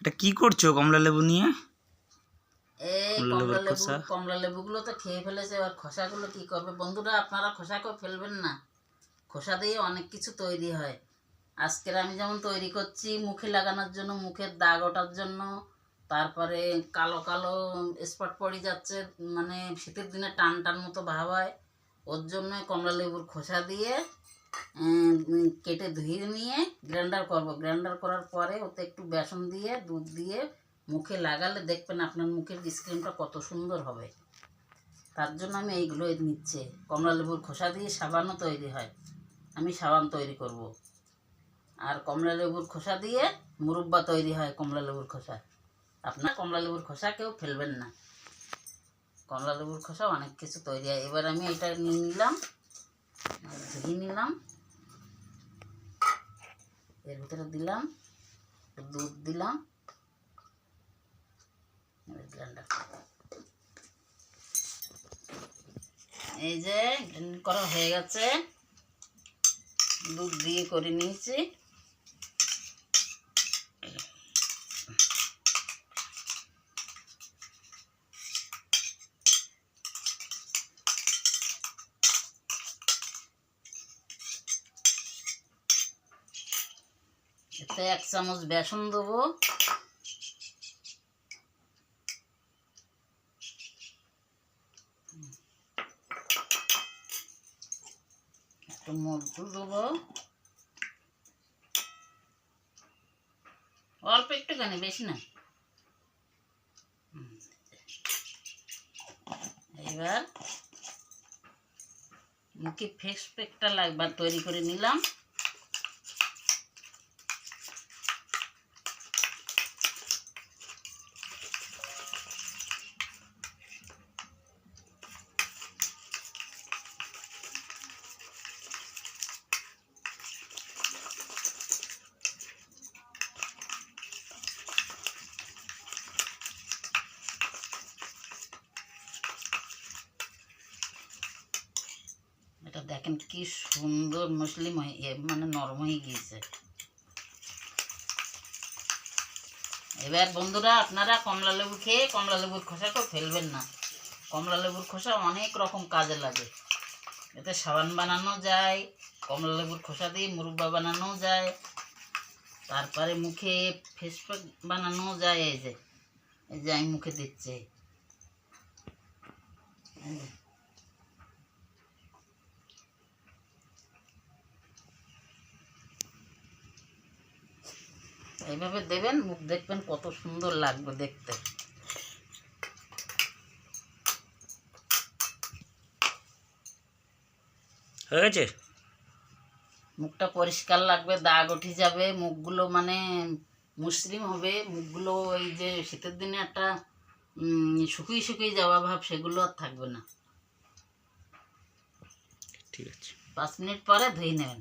এটা কি করছ কমলা লেবু নিয়ে? কমলা কমলা লেবু খোসা? লেবুগুলো তো খেয়ে ফেলেছে এবার খোসাগুলো কি করবে? বন্ধুরা আপনারা খোসাকেও ফেলবেন না। খোসা দিয়ে অনেক কিছু তৈরি হয়। আজকের আমি যেমন তৈরি করছি মুখে লাগানোর জন্য মুখের দাগ ওঠার জন্য তারপরে কালো কালো স্পট পড়ে যাচ্ছে মানে শীতের দিনে টান টান মতো ভাব হয় ওর জন্য কমলা লেবুর খোসা দিয়ে কেটে ধুয়ে নিয়ে গ্রাইন্ডার করব। গ্রাইন্ডার করার পরে ওতে একটু বেসন দিয়ে, দুধ দিয়ে মুখে লাগালে দেখবেন আপনার মুখের স্ক্রিনটা কত সুন্দর হবে। তার জন্য আমি এইগুলো নিচ্ছে। কমলা লেবুর খোসা দিয়ে সাবানও তৈরি হয়। আমি সাবান তৈরি করব। আর কমলা লেবুর খোসা দিয়ে মুরব্বা তৈরি হয় কমলা লেবুর খোসা। আপনার কমলা লেবুর খোসা কেউ ফেলবেন না। কমলা লেবুর খোসা অনেক কিছু তৈরি হয়। এবার আমি এটা নিয়ে নিলাম। ধুয়ে নিলাম। এর ভিতরে দিলাম, দুধ দিলাম। এই যে করা হয়ে গেছে। দুধ দিয়ে করে নিয়েছি। এতে এক চামচ বেসন দেবো। একটু মধু দেবো। অল্প একটুখানি, বেশি না। এবার মুখে ফেস প্যাকটা লাগবার তৈরি করে নিলাম। দেখেন কি সুন্দর মুসলিম হয়ে মানে নরম হয়ে গিয়েছে। এবার বন্ধুরা, আপনারা কমলা লেবু খেয়ে, কমলা লেবুর খোসাকেও ফেলবেন না। কমলা লেবুর খোসা অনেক রকম কাজে লাগে। এতে সাবান বানানো যায়, কমলা লেবুর খোসা দিয়ে মুরব্বা বানানো যায়, তারপরে মুখে ফেস প্যাক বানানো যায়, এই যে এই যে আমি মুখে দিচ্ছি। এইভাবে দেবেন মুখ দেখবেন কত সুন্দর লাগবে দেখতে। হয়ে গেছে মুখটা পরিষ্কার লাগবে দাগ উঠে যাবে মুখগুলো মানে মসৃণ হবে মুখগুলো ওই যে শীতের দিনে একটা শুকিয়ে শুকিয়ে যাওয়া ভাব সেগুলো আর থাকবে না। ঠিক আছে। পাঁচ মিনিট পরে ধুয়ে নেবেন।